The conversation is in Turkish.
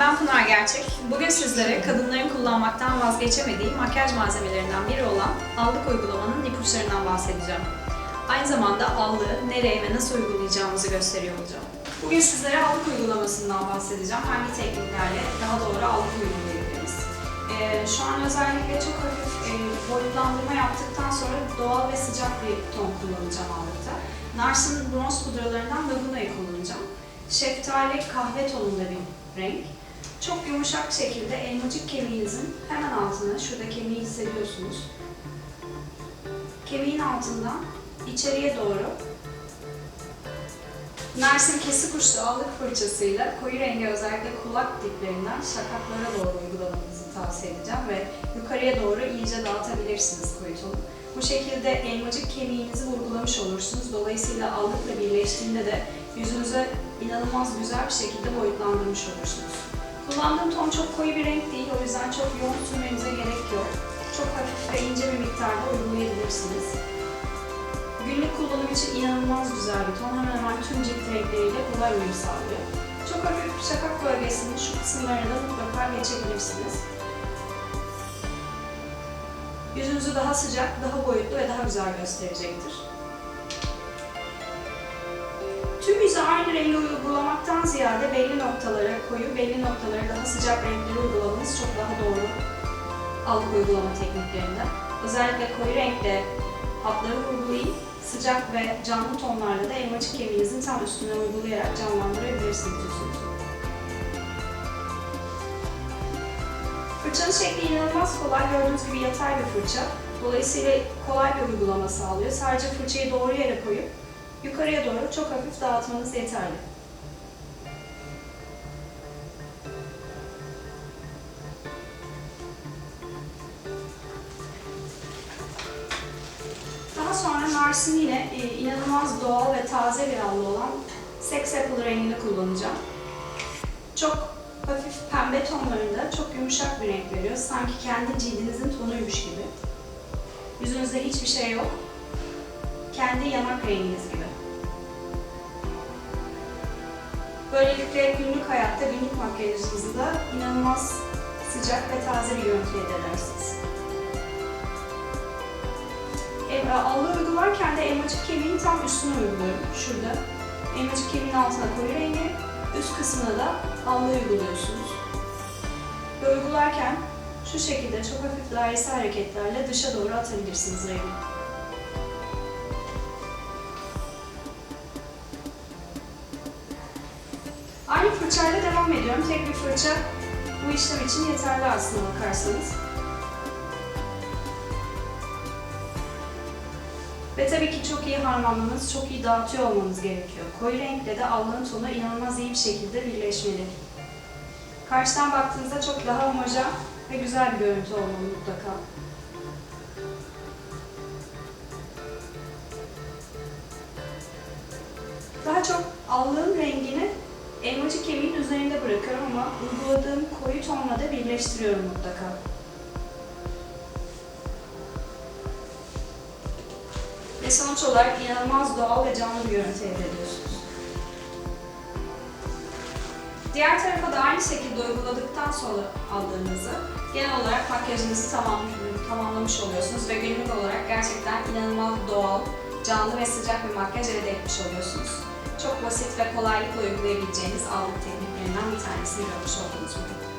Ben Pınar Gerçek. Bugün sizlere kadınların kullanmaktan vazgeçemediği makyaj malzemelerinden biri olan allık uygulamanın ipuçlarından bahsedeceğim. Aynı zamanda allığı nereye ve nasıl uygulayacağımızı gösteriyor olacağım. Bugün sizlere allık uygulamasından bahsedeceğim. Hangi tekniklerle daha doğru allık uygulayabiliriz. Ee, şu an özellikle çok hafif e, boyutlandırma yaptıktan sonra doğal ve sıcak bir ton kullanacağım allıkta. Nars'ın bronz pudralarından Laguna'yı kullanacağım. Şeftali kahve tonunda bir renk. Çok yumuşak şekilde elmacık kemiğinizin hemen altına, şurada kemiği hissediyorsunuz. Kemiğin altından içeriye doğru Nars'ın kesik uçlu allık fırçasıyla koyu rengi özellikle kulak diplerinden şakaklara doğru uygulamanızı tavsiye edeceğim ve yukarıya doğru iyice dağıtabilirsiniz koyu tonu. Bu şekilde elmacık kemiğinizi vurgulamış olursunuz. Dolayısıyla allıkla birleştiğinde de yüzünüze inanılmaz güzel bir şekilde boyutlandırmış olursunuz. Kullandığım ton çok koyu bir renk değil, o yüzden çok yoğun sürmenize gerek yok. Çok hafif ve ince bir miktarda uygulayabilirsiniz. Günlük kullanım için inanılmaz güzel bir ton. Hemen hemen tüm cilt renkleriyle kolay uyum sağlıyor. Çok hafif şakak bölgesinin şu kısımlarına da mutlaka geçebilirsiniz. Yüzünüzü daha sıcak, daha boyutlu ve daha güzel gösterecektir. Tüm aynı rengi uygulamaktan ziyade belli noktalara koyu, belli noktalara daha sıcak renkleri uygulamanız çok daha doğru algı uygulama tekniklerinden. Özellikle koyu renkle hatları vurgulayıp sıcak ve canlı tonlarla da elmacık kemiğinizin tam üstüne uygulayarak canlandırabilirsiniz yüzünüzü. Fırçanın şekli inanılmaz kolay. Gördüğünüz gibi yatay bir fırça. Dolayısıyla kolay bir uygulama sağlıyor. Sadece fırçayı doğru yere koyup yukarıya doğru çok hafif dağıtmanız yeterli. Daha sonra Nars'ın yine e, inanılmaz doğal ve taze bir allı olan Sex Apple rengini kullanacağım. Çok hafif pembe tonlarında çok yumuşak bir renk veriyor. Sanki kendi cildinizin tonuymuş gibi. Yüzünüzde hiçbir şey yok. Kendi yanak renginiz gibi. Böylelikle günlük hayatta, günlük makyajınızı da inanılmaz sıcak ve taze bir görüntü edersiniz. E, allığı uygularken de elmacık kemiğin tam üstüne uyguluyorum. Şurada. Elmacık kemiğin altına koyu rengi, üst kısmına da allığı uyguluyorsunuz. Ve uygularken şu şekilde çok hafif dairesel hareketlerle dışa doğru atabilirsiniz rengi. Aynı fırçayla devam ediyorum. Tek bir fırça bu işlem için yeterli aslında bakarsanız. Ve tabii ki çok iyi harmanlamanız, çok iyi dağıtıyor olmanız gerekiyor. Koyu renkle de allığın tonu inanılmaz iyi bir şekilde birleşmeli. Karşıdan baktığınızda çok daha homojen ve güzel bir görüntü olmalı mutlaka. Daha çok allığın rengini elmacık kemiğin üzerinde bırakıyorum ama uyguladığım koyu tonla da birleştiriyorum mutlaka. Ve sonuç olarak inanılmaz doğal ve canlı bir görüntü elde ediyorsunuz. Diğer tarafa da aynı şekilde uyguladıktan sonra aldığınızı genel olarak makyajınızı tamam, tamamlamış oluyorsunuz ve günlük olarak gerçekten inanılmaz doğal, canlı ve sıcak bir makyaj elde etmiş oluyorsunuz. Çok basit ve kolaylıkla uygulayabileceğiniz allık tekniklerinden bir tanesini görmüş oldunuz bugün.